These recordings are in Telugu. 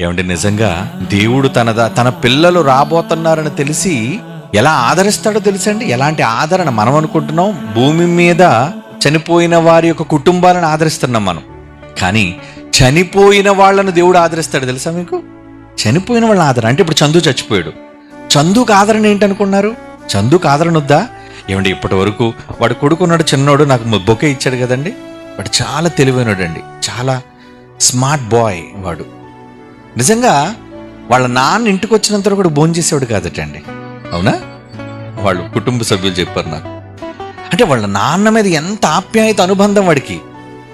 ఏమంటే నిజంగా దేవుడు తన తన పిల్లలు రాబోతున్నారని తెలిసి ఎలా ఆదరిస్తాడో తెలుసండి? ఎలాంటి ఆదరణ మనం అనుకుంటున్నాం? భూమి మీద చనిపోయిన వారి యొక్క కుటుంబాలను ఆదరిస్తున్నాం మనం. కానీ చనిపోయిన వాళ్ళను దేవుడు ఆదరిస్తాడు తెలుసా మీకు? చనిపోయిన వాళ్ళని ఆదరణ. అంటే ఇప్పుడు చందు చచ్చిపోయాడు. చందుకు ఆదరణ ఏంటనుకున్నారు? చందుకు ఆదరణ వద్దా ఏమండి ఇప్పటి వరకు వాడు కొడుకున్నాడు చిన్నోడు నాకు బొకే ఇచ్చాడు కదండి. వాడు చాలా తెలివైనడండి. చాలా స్మార్ట్ బాయ్ వాడు. నిజంగా వాళ్ళ నాన్న ఇంటికి వచ్చినంత వరకు కూడా భోజనం కాదటండి. అవునా? వాళ్ళు కుటుంబ సభ్యులు చెప్పారు నాకు. అంటే వాళ్ళ నాన్న మీద ఎంత ఆప్యాయత అనుబంధం వాడికి.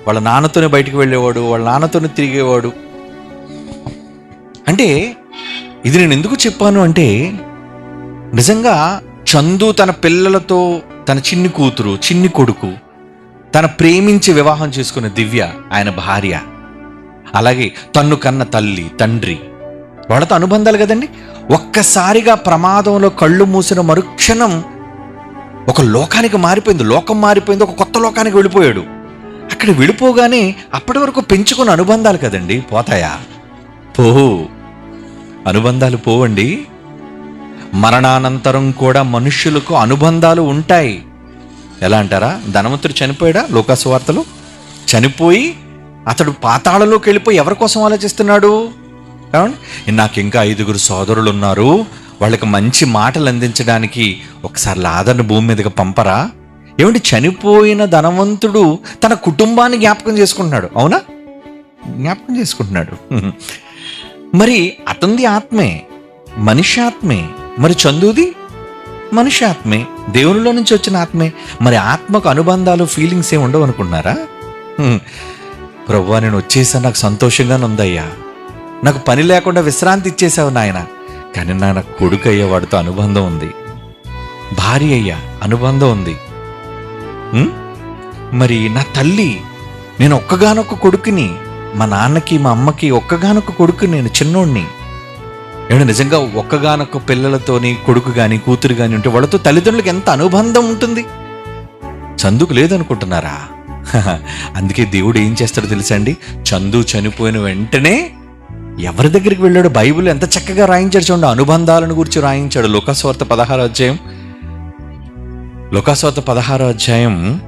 వాళ్ళ నాన్నతోనే బయటికి వెళ్ళేవాడు వాళ్ళ నాన్నతోనే తిరిగేవాడు. అంటే ఇది నేను ఎందుకు చెప్పాను అంటే నిజంగా చందు తన పిల్లలతో తన చిన్ని కూతురు చిన్ని కొడుకు తన ప్రేమించి వివాహం చేసుకున్న దివ్య ఆయన భార్య. అలాగే తన్ను కన్న తల్లి తండ్రి. వాళ్ళతో అనుబంధాలు కదండి? ఒక్కసారిగా ప్రమాదంలో కళ్ళు మూసిన మరుక్షణం ఒక లోకానికి మారిపోయింది. లోకం మారిపోయింది. ఒక కొత్త లోకానికి వెళ్ళిపోయాడు. అక్కడ వెళ్ళిపోగానే అప్పటి వరకు పెంచుకున్న అనుబంధాలు కదండి? పోతాయా? పోహు అనుబంధాలు పోవండి. మరణానంతరం కూడా మనుష్యులకు అనుబంధాలు ఉంటాయి. ఎలా అంటారా? ధనవంతుడు చనిపోయాడా? లోకాసు వార్తలు? చనిపోయి అతడు పాతాళలోకి వెళ్ళిపోయి ఎవరి కోసం ఆలోచిస్తున్నాడు? నాకు ఇంకా ఐదుగురు సోదరులు ఉన్నారు వాళ్ళకి మంచి మాటలు అందించడానికి ఒకసారి ఆదరణ భూమి మీదకి పంపరా? ఏమిటి చనిపోయిన ధనవంతుడు తన కుటుంబాన్ని జ్ఞాపకం చేసుకుంటున్నాడు. అవునా? జ్ఞాపకం చేసుకుంటున్నాడు. మరి అతనిది ఆత్మే మనిషి ఆత్మే మరి చందుది మనిషి ఆత్మే దేవునిలో నుంచి వచ్చిన ఆత్మే మరి ఆత్మకు అనుబంధాలు ఫీలింగ్స్ ఏమి ఉండవు అనుకుంటున్నారా? హ్మ్. నేను వచ్చేసా నాకు సంతోషంగానే ఉందయ్యా. నాకు పని లేకుండా విశ్రాంతి ఇచ్చేసావు నాయన. కానీ నా నా కొడుకు అయ్యేవాడితో అనుబంధం ఉంది. భార్య అయ్యా అనుబంధం ఉంది. మరి నా తల్లి నేను ఒక్కగానొక్క కొడుకుని మా నాన్నకి మా అమ్మకి ఒక్కగానొక్క కొడుకు నేను చిన్నోడిని నేను నిజంగా ఒక్కగానొక్క పిల్లలతోని కొడుకు కానీ కూతురు కానీ ఉంటే వాళ్ళతో తల్లిదండ్రులకు ఎంత అనుబంధం ఉంటుంది? చందుకు లేదనుకుంటున్నారా? అందుకే దేవుడు ఏం చేస్తాడో తెలుసా అండి? చందు చనిపోయిన వెంటనే ఎవరి దగ్గరికి వెళ్ళాడు? బైబిల్ ఎంత చక్కగా రాయించాడు చూడండి. అనుబంధాలను గురించి రాయించాడు. లోకాస్వార్త పదహారో అధ్యాయం. లోకాస్వార్త పదహారో అధ్యాయం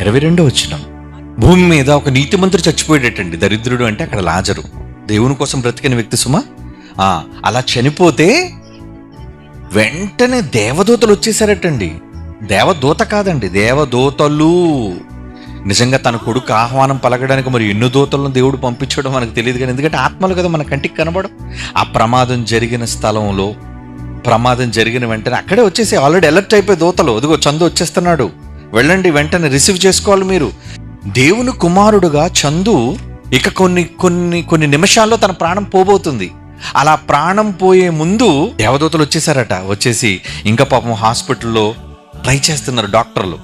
ఇరవై రెండో వచ్చిన భూమి మీద ఒక నీతిమంతుడు చచ్చిపోయేటట్టండి. దరిద్రుడు అంటే అక్కడ లాజరు. దేవుని కోసం బ్రతికిన వ్యక్తి సుమా? ఆ, అలా చనిపోతే వెంటనే దేవదూతలు వచ్చేసారటండి. దేవదూత కాదండి దేవదూతలు. నిజంగా తన కొడుకు ఆహ్వానం పలకడానికి మరి ఎన్నో దూతలను దేవుడు పంపించడం మనకు తెలియదు కానీ ఎందుకంటే ఆత్మలు కదా మన కంటికి కనబడం ఆ ప్రమాదం జరిగిన స్థలంలో ప్రమాదం జరిగిన వెంటనే అక్కడే వచ్చేసి ఆల్రెడీ అలర్ట్ అయిపోయి దూతలు. అదిగో చందు వచ్చేస్తున్నాడు. వెళ్ళండి వెంటనే రిసీవ్ చేసుకోవాలి మీరు. దేవుని కుమారుడుగా చందు ఇక కొన్ని కొన్ని కొన్ని నిమిషాల్లో తన ప్రాణం పోబోతుంది. అలా ప్రాణం పోయే ముందు దేవదూతలు వచ్చేసారట. వచ్చేసి ఇంకా పాపం హాస్పిటల్లో ట్రై చేస్తున్నారు డాక్టర్లు.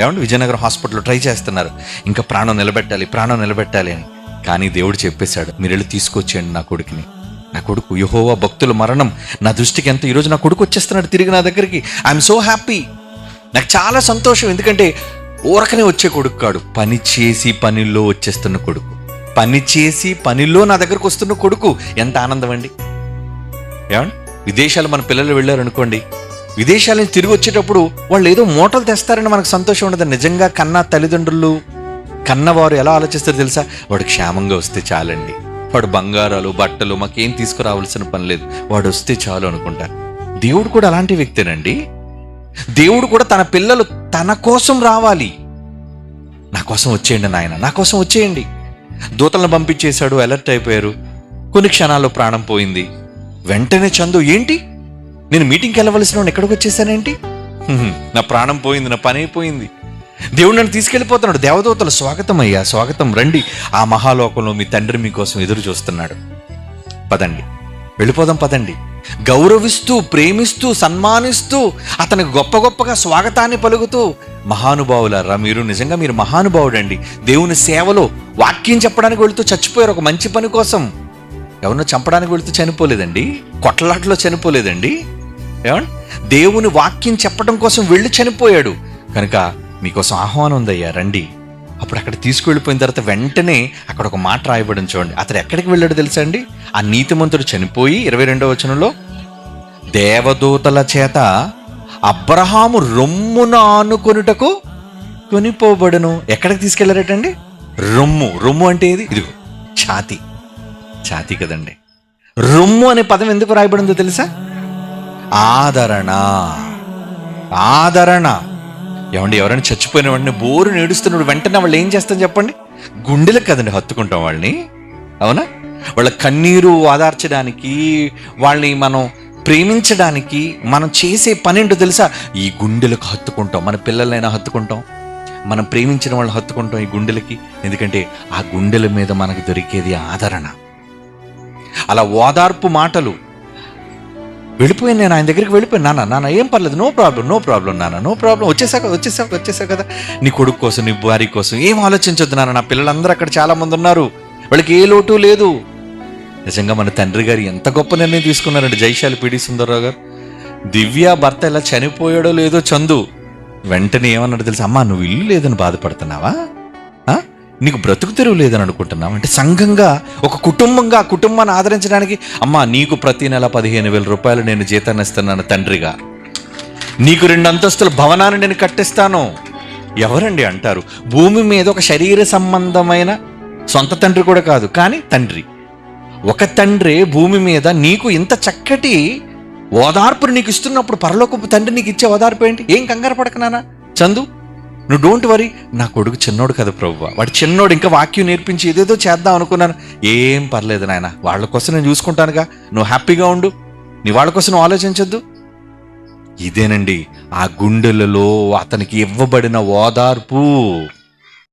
ఏమంటే విజయనగరం హాస్పిటల్లో ట్రై చేస్తున్నారు. ఇంకా ప్రాణం నిలబెట్టాలి ప్రాణం నిలబెట్టాలి అని. కానీ దేవుడు చెప్పేశాడు మీరు వెళ్ళి తీసుకొచ్చేయండి నా కొడుకుని. నా కొడుకు యహోవా భక్తుల మరణం. నా దృష్టికి ఎంత ఈరోజు నా కొడుకు వచ్చేస్తున్నాడు తిరిగి నా దగ్గరికి. ఐఎమ్ సో హ్యాపీ నాకు చాలా సంతోషం. ఎందుకంటే ఊరకనే వచ్చే కొడుకు కాడు. పని చేసి పనిలో వచ్చేస్తున్న కొడుకు. పని చేసి పనిలో నా దగ్గరకు వస్తున్న కొడుకు. ఎంత ఆనందం అండి. ఏమండి? విదేశాలు మన పిల్లలు వెళ్ళారనుకోండి విదేశాల నుంచి తిరిగి వచ్చేటప్పుడు వాళ్ళు ఏదో మూటలు తెస్తారని మనకు సంతోషం ఉండదు. నిజంగా కన్నా తల్లిదండ్రులు కన్నవారు ఎలా ఆలోచిస్తారు తెలుసా? వాడు క్షేమంగా వస్తే చాలండి. వాడు బంగారాలు బట్టలు మాకేం తీసుకురావాల్సిన పని లేదు. వాడు వస్తే చాలు అనుకుంటారు దేవుడు కూడా అలాంటి వ్యక్తేనండి. దేవుడు కూడా తన పిల్లలు తన కోసం రావాలి. నా కోసం వచ్చేయండి నాయన నా కోసం వచ్చేయండి. దూతలను పంపించేశాడు అలర్ట్ అయిపోయారు. కొన్ని క్షణాల్లో ప్రాణం పోయింది. వెంటనే చందు ఏంటి? నేను మీటింగ్కి వెళ్ళవలసిన వాడిని ఎక్కడికి వచ్చేసానేంటి? నా ప్రాణం పోయింది నా పని అయిపోయింది. దేవుడు నన్ను తీసుకెళ్ళిపోతున్నాడు. దేవదూతలు స్వాగతం అయ్యా స్వాగతం. రండి. ఆ మహాలోకంలో మీ తండ్రి మీకోసం ఎదురు చూస్తున్నాడు. పదండి. వెళ్ళిపోదాం పదండి. గౌరవిస్తూ ప్రేమిస్తూ సన్మానిస్తూ అతనికి గొప్ప గొప్పగా స్వాగతాన్ని పలుకుతూ మహానుభావులారా మీరు నిజంగా మీరు మహానుభావుడండి. దేవుని సేవలో వాక్యం చెప్పడానికి వెళుతూ చచ్చిపోయారు. ఒక మంచి పని కోసం. ఎవరినో చంపడానికి వెళుతూ చనిపోలేదండి. కొట్లాట్లో చనిపోలేదండి. ఏమండి? దేవుని వాక్యం చెప్పడం కోసం వెళ్ళి చనిపోయాడు. కనుక మీకోసం ఆహ్వానం ఉందయ్యా రండి. అప్పుడు అక్కడ తీసుకువెళ్ళిపోయిన తర్వాత వెంటనే అక్కడ ఒక మాట రాయబడి చూడండి. అతడు ఎక్కడికి వెళ్ళాడు తెలుసా అండి? ఆ నీతిమంతుడు చనిపోయి ఇరవై రెండవ వచనంలో దేవదూతల చేత అబ్రహాము రొమ్మున ఆనుకొనుటకు కొనిపోబడును. ఎక్కడికి తీసుకెళ్ళారటండి? రొమ్ము. రొమ్ము అంటే ఏది? ఇదిగో ఛాతి. ఛాతి కదండి. రొమ్ము అనే పదం ఎందుకు రాయబడిందో తెలుసా? ఆదరణ. ఆదరణ. ఏమండి ఎవరైనా చచ్చిపోయిన వాడిని బోరు నేడుస్తున్నాడు వెంటనే వాళ్ళు ఏం చేస్తాం చెప్పండి? గుండెలకు కదండి హత్తుకుంటాం వాళ్ళని. అవునా? వాళ్ళ కన్నీరు ఆదార్చడానికి వాళ్ళని మనం ప్రేమించడానికి మనం చేసే పని ఏంటో తెలుసా? ఈ గుండెలకు హత్తుకుంటాం. మన పిల్లలైనా హత్తుకుంటాం. మనం ప్రేమించిన వాళ్ళు హత్తుకుంటాం ఈ గుండెలకి. ఎందుకంటే ఆ గుండెల మీద మనకు దొరికేది ఆదరణ. అలా ఓదార్పు మాటలు వెళ్ళిపోయాను నేను ఆయన దగ్గరికి వెళ్ళిపోయాను. నాన్న నాన్న ఏం పర్లేదు నో ప్రాబ్లం నో ప్రాబ్లం నాన్న నో ప్రాబ్లం వచ్చేసాక వచ్చేసాక వచ్చేసాక కదా. నీ కొడుకు కోసం నీ భార్య కోసం ఏం ఆలోచించొద్దు నాన్న నా పిల్లలందరూ అక్కడ చాలామంది ఉన్నారు. వాళ్ళకి ఏ లోటు లేదు. నిజంగా మన తండ్రి గారు ఎంత గొప్ప నిర్ణయం తీసుకున్నారండి. జైశాలి పిడి సుందరరావు గారు. దివ్య భర్త ఎలా చనిపోయాడో లేదో చందు. వెంటనే ఏమన్నాడు తెలుసు? అమ్మా నువ్వు ఇల్లు లేదని బాధపడుతున్నావా? నీకు బ్రతుకు తెరువు లేదని అనుకుంటున్నాం అంటే సంఘంగా ఒక కుటుంబంగా కుటుంబాన్ని ఆదరించడానికి అమ్మా నీకు ప్రతి నెల పదిహేను వేల రూపాయలు నేను జీతాన్ని ఇస్తున్నాను తండ్రిగా. నీకు రెండు అంతస్తుల భవనాన్ని నేను కట్టిస్తాను. ఎవరండి అంటారు? భూమి మీద ఒక శరీర సంబంధమైన సొంత తండ్రి కూడా కాదు కానీ తండ్రి. ఒక తండ్రి భూమి మీద నీకు ఇంత చక్కటి ఓదార్పు నీకు ఇస్తున్నప్పుడు పరలోకపు తండ్రి నీకు ఇచ్చే ఓదార్పు ఏంటి? ఏం కంగారు పడకనానా చందు నువ్వు డోంట్ వరీ నా కొడుకు చిన్నోడు కదా ప్రభు వాడు చిన్నోడు ఇంకా వాక్యం నేర్పించి ఏదేదో చేద్దాం అనుకున్నాను. ఏం పర్లేదు నాయన వాళ్ళ కోసం నేను చూసుకుంటానుగా. నువ్వు హ్యాపీగా ఉండు. నీ వాళ్ళ కోసం నువ్వు ఇదేనండి ఆ గుండెలలో అతనికి ఇవ్వబడిన ఓదార్పు.